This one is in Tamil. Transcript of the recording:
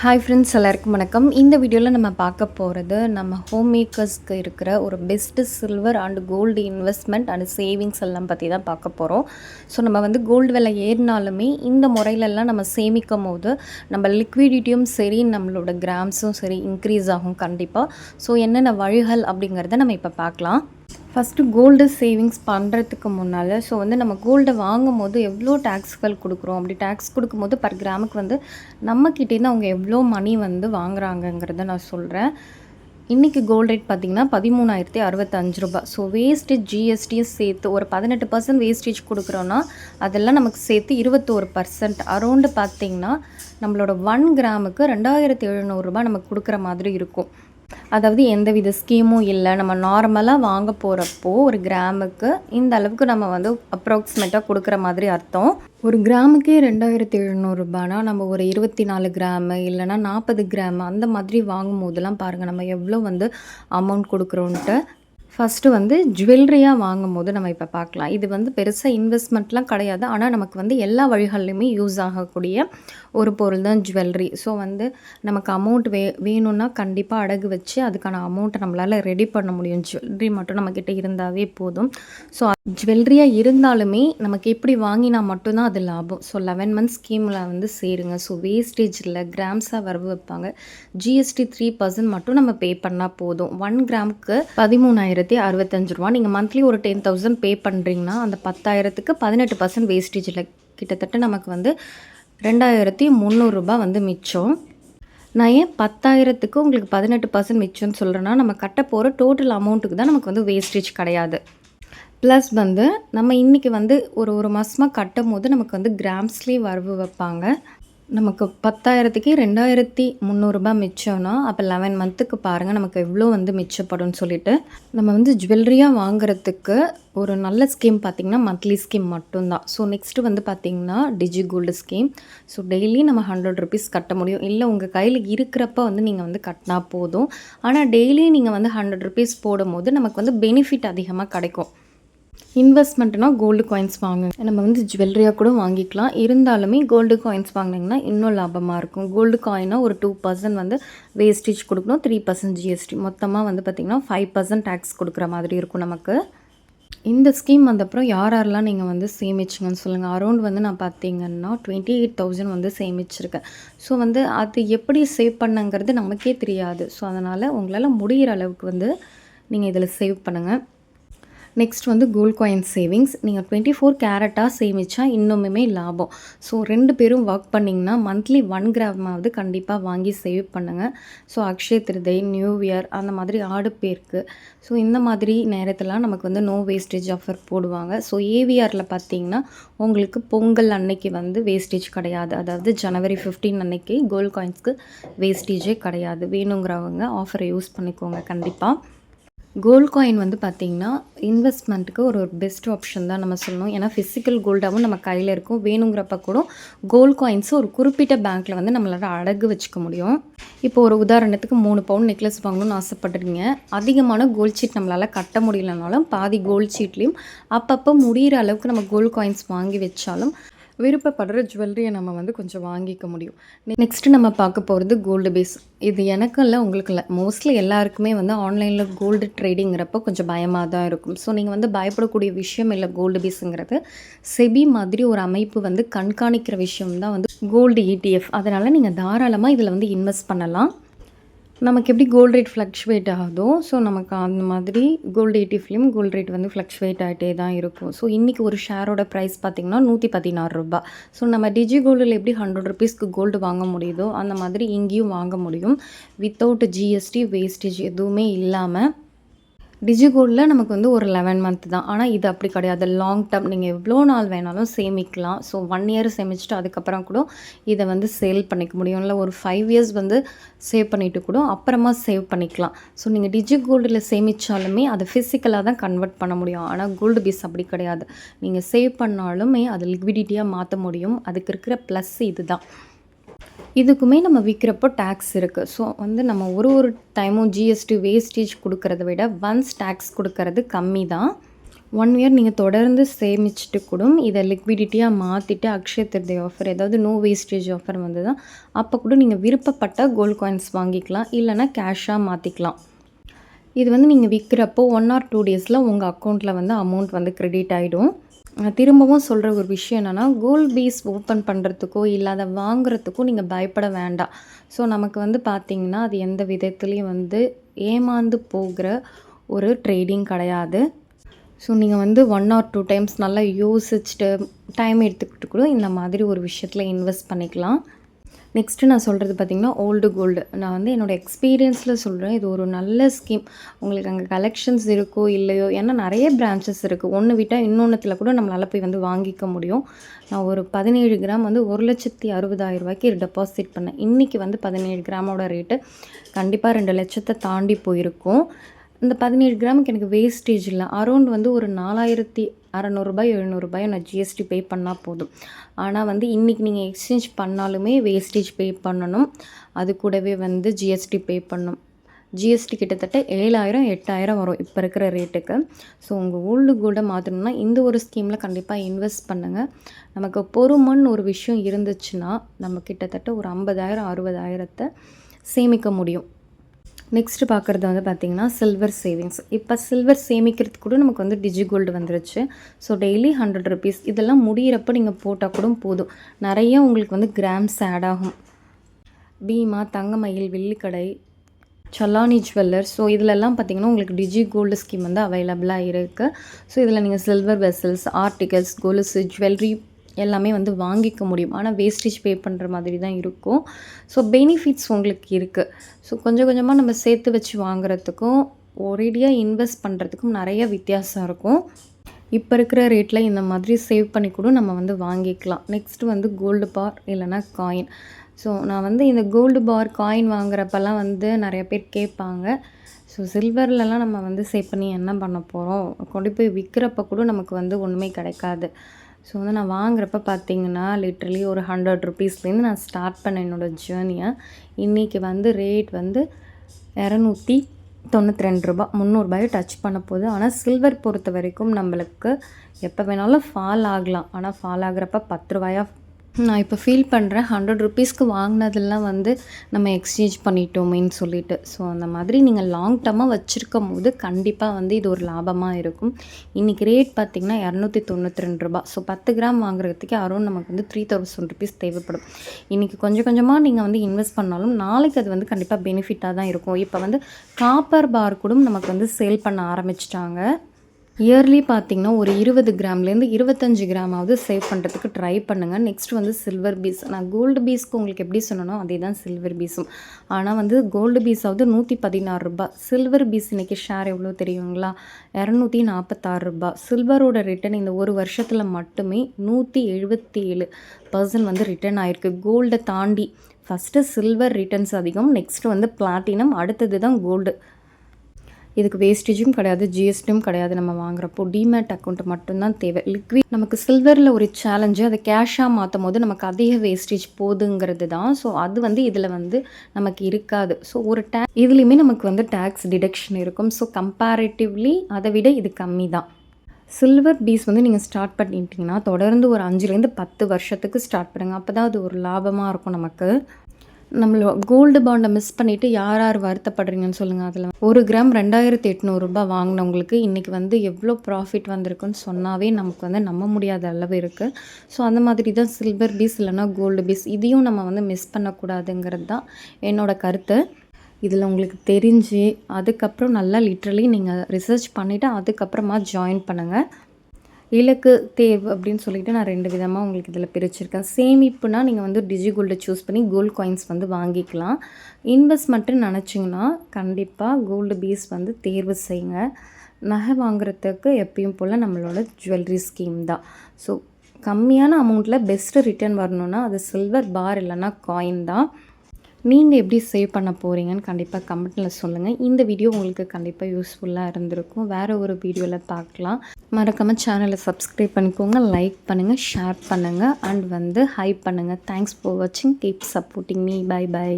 ஹாய் ஃப்ரெண்ட்ஸ் எல்லாருக்கும் வணக்கம். இந்த வீடியோவில் நம்ம பார்க்க போகிறது நம்ம ஹோம் மேக்கர்ஸ்க்கு இருக்கிற ஒரு best silver and gold investment and savings எல்லாம் பற்றி தான் பார்க்க போகிறோம் ஸோ நம்ம வந்து கோல்டு விலை ஏறினாலுமே இந்த முறையிலெல்லாம் நம்ம சேமிக்கும் போது நம்ம லிக்விடிட்டியும் சரி நம்மளோட கிராம்ஸும் சரி இன்க்ரீஸ் ஆகும் கண்டிப்பாக ஸோ என்னென்ன வழிகள் அப்படிங்கிறத நம்ம இப்போ பார்க்கலாம். ஃபஸ்ட்டு கோல்டு சேவிங்ஸ் பண்ணுறதுக்கு முன்னால் ஸோ வந்து நம்ம கோல்டை வாங்கும் போது எவ்வளோ டேக்ஸ்கள் கொடுக்குறோம்? அப்படி டேக்ஸ் கொடுக்கும்போது பர் கிராமுக்கு வந்து நம்மக்கிட்டேருந்து அவங்க எவ்வளோ மணி வந்து வாங்குறாங்கங்கிறத நான் சொல்கிறேன் இன்றைக்கி கோல்டு ரேட் பார்த்திங்கன்னா பதிமூணாயிரத்தி அறுபத்தஞ்சு ரூபாய். ஸோ வேஸ்டேஜ் ஜிஎஸ்டியும் சேர்த்து ஒரு பதினெட்டு பர்சன்ட் வேஸ்டேஜ் கொடுக்குறோன்னா அதெல்லாம் நமக்கு சேர்த்து இருபத்தோரு பர்சன்ட் அரௌண்டு பார்த்திங்கன்னா நம்மளோட ஒன் கிராமுக்கு ரெண்டாயிரத்தி எழுநூறுபா நமக்கு கொடுக்குற மாதிரி இருக்கும். அதாவது எந்தவித ஸ்கீமும் இல்லை. நம்ம நார்மலாக வாங்க போகிறப்போ ஒரு கிராமுக்கு இந்த அளவுக்கு நம்ம வந்து அப்ராக்சிமேட்டாக கொடுக்குற மாதிரி அர்த்தம். ஒரு கிராமுக்கே ரெண்டாயிரத்தி எழுநூறுபானா நம்ம ஒரு இருபத்தி நாலு கிராமு இல்லைனா நாற்பது கிராம் அந்த மாதிரி வாங்கும் போதெல்லாம் பாருங்கள் நம்ம எவ்வளோ வந்து அமௌண்ட் கொடுக்குறோன்ட்டு ஃபஸ்ட்டு வந்து ஜுவல்லரியாக வாங்கும் போது நம்ம இப்போ பார்க்கலாம். இது வந்து பெருசாக இன்வெஸ்ட்மெண்ட்லாம் கிடையாது. ஆனால் நமக்கு வந்து எல்லா வழிகள்லையுமே யூஸ் ஆகக்கூடிய ஒரு பொருள் தான் ஜுவல்லரி ஸோ வந்து நமக்கு அமௌண்ட் வே வேணும்னா கண்டிப்பாக அடகு வச்சு அதுக்கான அமௌண்ட்டை நம்மளால் ரெடி பண்ண முடியும். ஜுவல்லரி மட்டும் நம்மக்கிட்ட இருந்தாவே போதும். ஸோ ஜுவல்லரியாக இருந்தாலுமே நமக்கு எப்படி வாங்கினா மட்டும்தான் அது லாபம். ஸோ லெவன் மந்த்ஸ் ஸ்கீமில் வந்து சேருங்க. ஸோ வேஸ்டேஜில் கிராம்ஸாக வரவு வைப்பாங்க. ஜிஎஸ்டி த்ரீ பர்சன்ட் மட்டும் நம்ம பே பண்ணால் போதும். ஒன் கிராமுக்கு பத்தாயிரத்தி அறுபத்தஞ்சு ரூபா. நீங்கள் மந்த்லி ஒரு டென் தௌசண்ட் பே பண்ணுறீங்கன்னா அந்த பத்தாயிரத்துக்கு பதினெட்டு பர்சன்ட் வேஸ்டேஜில் கிட்டத்தட்ட நமக்கு வந்து ரெண்டாயிரத்தி முந்நூறுரூபா வந்து மிச்சம். நான் ஏன் பத்தாயிரத்துக்கு உங்களுக்கு பதினெட்டு பர்சன்ட் மிச்சம்னு சொல்கிறேன்னா நம்ம கட்ட போகிற டோட்டல் அமௌண்ட்டுக்கு தான் நமக்கு வந்து வேஸ்டேஜ் கிடையாது. ப்ளஸ் வந்து நம்ம இன்றைக்கி வந்து ஒரு ஒரு மாதமாக கட்டும் போது நமக்கு வந்து கிராம்ஸ்லேயே வரவு வைப்பாங்க. நமக்கு பத்தாயிரத்துக்கு ரெண்டாயிரத்தி முந்நூறுரூபா மிச்சம்னா அப்போ லெவன் மந்த்துக்கு பாருங்கள் நமக்கு எவ்வளோ வந்து மிச்சப்படும்னு சொல்லிட்டு. நம்ம வந்து ஜுவல்லரியாக வாங்குறதுக்கு ஒரு நல்ல ஸ்கீம் பார்த்திங்கன்னா மந்த்லி ஸ்கீம் மட்டும்தான். ஸோ நெக்ஸ்ட்டு வந்து பார்த்திங்கன்னா digi gold scheme so daily நம்ம ஹண்ட்ரட் ருபீஸ் கட்ட முடியும். இல்லை உங்கள் கையில் இருக்கிறப்ப வந்து நீங்கள் வந்து கட்டினா போதும். ஆனால் டெய்லி நீங்கள் வந்து ஹண்ட்ரட் ருபீஸ் போடும்போது நமக்கு வந்து பெனிஃபிட் அதிகமாக கிடைக்கும். இன்வெஸ்ட்மெண்ட்னா கோல்டு காயின்ஸ் வாங்குங்க. நம்ம வந்து ஜுவல்லரியாக கூட வாங்கிக்கலாம். இருந்தாலுமே கோல்டு காயின்ஸ் வாங்கினீங்கன்னா இன்னும் லாபமாக இருக்கும். கோல்டு காயினாக ஒரு டூ பர்சன்ட் வந்து வேஸ்டேஜ் கொடுக்கணும். த்ரீ பர்சன்ட் ஜிஎஸ்டி மொத்தமாக வந்து பார்த்திங்கன்னா ஃபைவ் பர்சன்ட் டேக்ஸ் கொடுக்குற மாதிரி இருக்கும் நமக்கு. இந்த ஸ்கீம் வந்தப்புறம் யார் யாரெல்லாம் நீங்கள் வந்து சேமிச்சிங்கன்னு சொல்லுங்கள் அரௌண்ட் வந்து நான் பார்த்தீங்கன்னா டுவெண்ட்டி எயிட் தௌசண்ட் வந்து சேமிச்சிருக்கேன். ஸோ வந்து அது எப்படி சேவ் பண்ணுங்கிறது நமக்கே தெரியாது. ஸோ அதனால் உங்களால் முடிகிற அளவுக்கு வந்து நீங்கள் இதில் சேவ் பண்ணுங்கள் நெக்ஸ்ட் வந்து கோல்ட் காயின் சேவிங்ஸ் நீங்கள் டுவெண்ட்டி ஃபோர் கேரட்டாக சேமித்தா இன்னுமே லாபம். ஸோ ரெண்டு பேரும் ஒர்க் பண்ணிங்கன்னா மந்த்லி ஒன் கிராமாவது கண்டிப்பாக வாங்கி சேவ் பண்ணுங்கள் so Akshaya Tritiya new year அந்த மாதிரி ஆடு பேருக்கு. ஸோ இந்த மாதிரி நேரத்தில் நமக்கு வந்து நோ வேஸ்டேஜ் ஆஃபர் போடுவாங்க. ஸோ ஏவிஆரில் பார்த்தீங்கன்னா உங்களுக்கு பொங்கல் அன்னைக்கு வந்து வேஸ்டேஜ் கிடையாது. அதாவது ஜனவரி ஃபிஃப்டீன் அன்னைக்கு கோல்ட் காயின்ஸ்க்கு வேஸ்டேஜே கிடையாது. வேணுங்கிறவங்க ஆஃபரை யூஸ் பண்ணிக்கோங்க கண்டிப்பாக கோல்ட் காயின் வந்து பார்த்திங்கன்னா இன்வெஸ்ட்மெண்ட்டுக்கு ஒரு ஒரு பெஸ்ட் ஆப்ஷன் தான் நம்ம சொல்லணும். ஏன்னா ஃபிசிக்கல் கோல்டாகவும் நம்ம கையில் இருக்கும். வேணுங்கிறப்ப கூட கோல்ட் காயின்ஸை ஒரு குறிப்பிட்ட பேங்க்கில் வந்து நம்மளால் அடகு வச்சுக்க முடியும். இப்போ ஒரு உதாரணத்துக்கு மூணு பவுன் நெக்லஸ் வாங்கணும்னு ஆசைப்படுறீங்க அதிகமான கோல்ட் சீட் நம்மளால் கட்ட முடியலனாலும் பாதி கோல்ட் சீட்லேயும் அப்பப்போ முடிகிற அளவுக்கு நம்ம கோல்ட் காயின்ஸ் வாங்கி வச்சாலும் விருப்பப்படுற ஜுவல்லரியை நம்ம வந்து கொஞ்சம் வாங்கிக்க முடியும். நெக்ஸ்ட்டு நம்ம பார்க்க போகிறது கோல்டு பேஸ் இது எனக்கும் இல்லை உங்களுக்கு இல்லை. மோஸ்ட்லி எல்லாருக்குமே வந்து ஆன்லைனில் கோல்டு ட்ரேடிங்கிறப்போ கொஞ்சம் பயமாக தான் இருக்கும். ஸோ நீங்கள் வந்து பயப்படக்கூடிய விஷயம் இல்லை கோல்டு பேஸுங்கிறது செபி மாதிரி ஒரு அமைப்பு வந்து கண்காணிக்கிற விஷயம் தான் வந்து கோல்டு இடிஎஃப் அதனால் நீங்கள் தாராளமாக இதில் வந்து இன்வெஸ்ட் பண்ணலாம். நமக்கு எப்படி கோல்ட் ரேட் ஃப்ளக்ஷுவேட் ஆகுதோ ஸோ நமக்கு அந்த மாதிரி கோல்டு ஏடிஎஃப்லேயும் கோல்ட் ரேட் வந்து ஃப்ளக்ஷுவேட் ஆகிட்டே தான் இருக்கும். ஸோ இன்றைக்கி ஒரு ஷேரோட ப்ரைஸ் பார்த்திங்கன்னா நூற்றி பதினாறு ரூபா ஸோ நம்ம டிஜி கோல்டில் எப்படி ஹண்ட்ரட் ருபீஸ்க்கு கோல்டு வாங்க முடியுதோ அந்த மாதிரி இங்கேயும் வாங்க முடியும். வித்தவுட் ஜிஎஸ்டி வேஸ்டேஜ் எதுவுமே இல்லாமல் டிஜிகோல்டில் நமக்கு வந்து ஒரு லெவன் மந்த் தான். ஆனால் இது அப்படி கிடையாது. லாங் டேர்ம் நீங்கள் எவ்வளோ நாள் வேணாலும் சேமிக்கலாம். ஸோ ஒன் இயர் சேமிச்சுட்டு அதுக்கப்புறம் கூட இதை வந்து சேல் பண்ணிக்க முடியும். இல்லை ஒரு ஃபைவ் இயர்ஸ் வந்து சேவ் பண்ணிவிட்டு கூட அப்புறமா சேவ் பண்ணிக்கலாம். ஸோ நீங்கள் டிஜி கோல்டில் சேமித்தாலுமே அதை ஃபிசிக்கலாக தான் கன்வெர்ட் பண்ண முடியும். ஆனால் கோல்டு பீஸ் அப்படி கிடையாது. நீங்கள் சேவ் பண்ணாலுமே அது லிக்விடிட்டியாக மாற்ற முடியும். அதுக்கு இருக்கிற ப்ளஸ் இது தான். இதுக்குமே நம்ம விற்கிறப்போ டேக்ஸ் இருக்குது ஸோ வந்து நம்ம ஒரு ஒரு டைமும் ஜிஎஸ்டி வேஸ்டேஜ் கொடுக்கறத விட ஒன்ஸ் டேக்ஸ் கொடுக்கறது கம்மி தான் ஒன் இயர் நீங்கள் தொடர்ந்து சேமிச்சுட்டு கூட இதை லிக்விடிட்டியாக மாற்றிட்டு அக்ஷய திருதி ஆஃபர் ஏதாவது நோ வேஸ்டேஜ் ஆஃபர் வந்து தான் அப்போ கூட நீங்கள் விருப்பப்பட்ட கோல்ட் காயின்ஸ் வாங்கிக்கலாம். இல்லைனா கேஷாக மாற்றிக்கலாம் இது வந்து நீங்கள் விற்கிறப்போ ஒன் ஆர் டூ டேஸில் உங்கள் அக்கௌண்ட்டில் வந்து அமௌண்ட் வந்து க்ரெடிட் ஆகிடும் திரும்பவும் சொல்கிற ஒரு விஷயம் என்னென்னா கோல்ட் பீஸ் ஓப்பன் பண்ணுறதுக்கோ இல்லை அதை வாங்குறதுக்கோ நீங்கள் பயப்பட வேண்டாம். ஸோ நமக்கு வந்து பார்த்திங்கன்னா அது எந்த விதத்துலேயும் வந்து ஏமாந்து போகிற ஒரு ட்ரேடிங் கிடையாது. ஸோ நீங்கள் வந்து ஒன் ஆர் டூ டைம்ஸ் நல்லா யோசிச்சுட்டு டைம் எடுத்துக்கிட்டு கூட இந்த மாதிரி ஒரு விஷயத்தில் இன்வெஸ்ட் பண்ணிக்கலாம். நெக்ஸ்ட்டு நான் சொல்கிறது பார்த்திங்கன்னா ஓல்டு கோல்டு நான் வந்து என்னோடய எக்ஸ்பீரியன்ஸில் சொல்கிறேன் இது ஒரு நல்ல ஸ்கீம் உங்களுக்கு அங்கே கலெக்ஷன்ஸ் இருக்கோ இல்லையோ ஏன்னா நிறைய பிரான்ச்சஸ் இருக்குது ஒன்று விட்டால் இன்னொன்றுத்தில் கூட நம்மளால் போய் வந்து வாங்கிக்க முடியும். நான் ஒரு பதினேழு கிராம் வந்து ஒரு லட்சத்தி அறுபதாயிரம் ரூபாய்க்கு டெபாசிட் பண்ணேன். இன்றைக்கி வந்து பதினேழு கிராமோட ரேட்டு கண்டிப்பாக ரெண்டு லட்சத்தை தாண்டி போயிருக்கும். இந்த பதினேழு கிராமுக்கு எனக்கு வேஸ்டேஜ் இல்லை. அரௌண்ட் வந்து ஒரு நாலாயிரத்தி அறநூறுபாய் எழுநூறுபாய் நான் ஜிஎஸ்டி பே பண்ணால் போதும். ஆனால் வந்து இன்றைக்கி நீங்கள் எக்ஸ்சேஞ்ச் பண்ணாலுமே வேஸ்டேஜ் பே பண்ணணும். அது கூடவே வந்து ஜிஎஸ்டி பே பண்ணணும் ஜிஎஸ்டி கிட்டத்தட்ட ஏழாயிரம் எட்டாயிரம் வரும் இப்போ இருக்கிற ரேட்டுக்கு ஸோ உங்கள் ஓல்டு கோல்டை மாற்றணும்னா இந்த ஒரு ஸ்கீமில் கண்டிப்பாக இன்வெஸ்ட் பண்ணுங்கள் நமக்கு பொறுமன்னு ஒரு விஷயம் இருந்துச்சுன்னா நம்ம கிட்டத்தட்ட ஒரு ஐம்பதாயிரம் அறுபதாயிரத்தை சேமிக்க முடியும். நெக்ஸ்ட்டு பார்க்குறது வந்து பார்த்திங்கன்னா சில்வர் சேவிங்ஸ் இப்போ சில்வர் சேமிக்கிறதுக்கு கூட நமக்கு வந்து டிஜி கோல்டு வந்துருச்சு. ஸோ டெய்லி ஹண்ட்ரட் ருபீஸ் இதெல்லாம் முடிகிறப்ப நீங்கள் போட்டால் கூட போதும். நிறைய உங்களுக்கு வந்து கிராம்ஸ் ஆட் ஆகும். பீமா தங்கமயில் வெள்ளிக்கடை சலானி ஜுவல்லர் ஸோ இதிலெல்லாம் பார்த்திங்கன்னா உங்களுக்கு டிஜி கோல்டு ஸ்கீம் வந்து அவைலபிளாக இருக்குது ஸோ இதில் நீங்கள் சில்வர் வெசல்ஸ் ஆர்டிகல்ஸ் கொலுசு ஜுவல்லரி எல்லாமே வந்து வாங்கிக்க முடியும். ஆனால் வேஸ்டேஜ் பே பண்ணுற மாதிரி தான் இருக்கும். ஸோ பெனிஃபிட்ஸ் உங்களுக்கு இருக்குது ஸோ கொஞ்சம் கொஞ்சமாக நம்ம சேர்த்து வச்சு வாங்குறதுக்கும் ஒரேடியாக இன்வெஸ்ட் பண்ணுறதுக்கும் நிறைய வித்தியாசம் இருக்கும். இப்போ இருக்கிற ரேட்டில் இந்த மாதிரி சேவ் பண்ணி கூட நம்ம வந்து வாங்கிக்கலாம். நெக்ஸ்ட்டு வந்து கோல்டு பார் இல்லைனா காயின் ஸோ நான் வந்து இந்த கோல்டு பார் காயின் வாங்குறப்பெல்லாம் வந்து நிறைய பேர் கேட்பாங்க. ஸோ சில்வர்லலாம் நம்ம வந்து சேவ் பண்ணி என்ன பண்ண போகிறோம் கொண்டு போய் விற்கிறப்ப கூட நமக்கு வந்து ஒன்றுமே கிடைக்காது. ஸோ வந்து நான் வாங்குறப்ப பார்த்தீங்கன்னா லிட்ரலி ஒரு ஹண்ட்ரட் ருபீஸ்லேருந்து நான் ஸ்டார்ட் பண்ணேன் என்னோடய ஜேர்னியை இன்றைக்கி வந்து ரேட் வந்து இரநூத்தி தொண்ணூற்றி ரெண்டு ரூபா முந்நூறுபாயை டச் பண்ண போகுது. ஆனால் சில்வர் பொறுத்த வரைக்கும் நம்மளுக்கு எப்போ வேணாலும் ஃபால் ஆகலாம். ஆனால் ஃபால் ஆகிறப்ப பத்து ரூபாயாக நான் இப்போ ஃபீல் பண்ணுறேன் ஹண்ட்ரட் ருபீஸ்க்கு வாங்கினதெல்லாம் வந்து நம்ம எக்ஸ்சேஞ்ச் பண்ணிட்டோமேன்னு சொல்லிட்டு. ஸோ அந்த மாதிரி நீங்கள் லாங் டர்மாக வச்சுருக்கும் போது கண்டிப்பாக வந்து இது ஒரு லாபமாக இருக்கும். இன்றைக்கி ரேட் பார்த்திங்கன்னா இரநூத்தி தொண்ணூற்றி ரெண்டு ரூபா ஸோ பத்து கிராம் வாங்குறதுக்கு அரௌண்ட் நமக்கு வந்து த்ரீ தௌசண்ட் ருபீஸ் தேவைப்படும். இன்றைக்கி கொஞ்சம் கொஞ்சமாக நீங்கள் வந்து இன்வெஸ்ட் பண்ணாலும் நாளைக்கு அது வந்து கண்டிப்பாக பெனிஃபிட்டாக தான் இருக்கும். இப்போ வந்து காப்பர் பார் கூட நமக்கு வந்து சேல் பண்ண ஆரம்பிச்சிட்டாங்க. இயர்லி பார்த்திங்கன்னா ஒரு இருபது கிராம்லேருந்து இருபத்தஞ்சு கிராமாவது சேவ் பண்ணுறதுக்கு ட்ரை பண்ணுங்கள் நெக்ஸ்ட் வந்து சில்வர் பீஸ் நான் கோல்டு பீஸ்க்கு உங்களுக்கு எப்படி சொன்னனோ அதே தான் சில்வர் பீஸும் ஆனால் வந்து கோல்டு பீஸாவது நூற்றி பதினாறு ரூபாய். சில்வர் பீஸ் இன்றைக்கி ஷேர் எவ்வளோ தெரியுங்களா? இரநூத்தி நாற்பத்தாறு ரூபாய் சில்வரோட ரிட்டர்ன் இந்த ஒரு வருஷத்தில் மட்டுமே நூற்றி எழுபத்தி ஏழு பர்சன்ட் வந்து ரிட்டர்ன் ஆகிருக்கு கோல்டை தாண்டி ஃபஸ்ட்டு சில்வர் ரிட்டர்ன்ஸ் அதிகம். நெக்ஸ்ட்டு வந்து பிளாட்டினம் அடுத்தது தான் கோல்டு இதுக்கு வேஸ்டேஜும் கிடையாது ஜிஎஸ்டியும் கிடையாது நம்ம வாங்குறப்போ. டிமேட் அக்கௌண்ட் மட்டும்தான் தேவை. லிக்விட் நமக்கு சில்வரில் ஒரு சேலஞ்சு அதை கேஷாக மாற்றும் போது நமக்கு அதிக வேஸ்டேஜ் போதுங்கிறது தான் ஸோ அது வந்து இதில் வந்து நமக்கு இருக்காது. ஸோ ஒரு டே இதுலேயுமே நமக்கு வந்து டேக்ஸ் டிடக்ஷன் இருக்கும். ஸோ கம்பேரிட்டிவ்லி அதை விட இது கம்மி தான் சில்வர் பீஸ் வந்து நீங்கள் ஸ்டார்ட் பண்ணிட்டீங்கன்னா தொடர்ந்து ஒரு அஞ்சுலேருந்து பத்து வருஷத்துக்கு ஸ்டார்ட் பண்ணுங்கள் அப்போ தான் அது ஒரு லாபமாக இருக்கும் நமக்கு. நம்மளோ கோல்டு பாண்டை மிஸ் பண்ணிவிட்டு யார் யார் வருத்தப்படுறீங்கன்னு சொல்லுங்கள் அதில். ஒரு கிராம் ரெண்டாயிரத்தி எட்நூறுரூபா வாங்கினவங்களுக்கு இன்றைக்கி வந்து எவ்வளோ ப்ராஃபிட் வந்திருக்குன்னு சொன்னாவே நமக்கு வந்து நம்ப முடியாத அளவு இருக்குது ஸோ அந்த மாதிரி தான் சில்வர் பீஸ் இல்லைனா கோல்டு பீஸ் இதையும் நம்ம வந்து மிஸ் பண்ணக்கூடாதுங்கிறது தான் என்னோடய கருத்து. இதில் உங்களுக்கு தெரிஞ்சு அதுக்கப்புறம் நல்லா லிட்ரலி நீங்கள் ரிசர்ச் பண்ணிவிட்டு அதுக்கப்புறமா ஜாயின் பண்ணுங்கள் இலக்கு தேவ் அப்படின்னு சொல்லிட்டு நான் ரெண்டு விதமாக உங்களுக்கு இதில் பிரிச்சிருக்கேன். சேமிப்புனா நீங்கள் வந்து டிஜி கோல்டை சூஸ் பண்ணி கோல்டு காயின்ஸ் வந்து வாங்கிக்கலாம். இன்வெஸ்ட்மெண்ட்டுன்னு நினச்சிங்கன்னா கண்டிப்பாக கோல்டு பீஸ் வந்து தேர்வு செய்யுங்க. நகை வாங்குறதுக்கு எப்பயும் போல் நம்மளோட ஜுவல்லரி ஸ்கீம் தான். ஸோ கம்மியான அமௌண்ட்டில் பெஸ்ட்டு ரிட்டர்ன் வரணுன்னா அது சில்வர் பார் இல்லைன்னா காயின் தான். நீங்கள் எப்படி சேவ் பண்ண போகிறீங்கன்னு கண்டிப்பாக கமெண்ட்டில் சொல்லுங்கள் இந்த வீடியோ உங்களுக்கு கண்டிப்பாக யூஸ்ஃபுல்லாக இருந்திருக்கும். வேறு ஒரு வீடியோவில் பார்க்கலாம். மறக்காமல் சேனலை சப்ஸ்கிரைப் பண்ணிக்கோங்க லைக் பண்ணுங்கள் ஷேர் பண்ணுங்கள் அண்ட் வந்து ஹைப் பண்ணுங்கள் தேங்க்ஸ் ஃபார் வாட்சிங் keep supporting me bye bye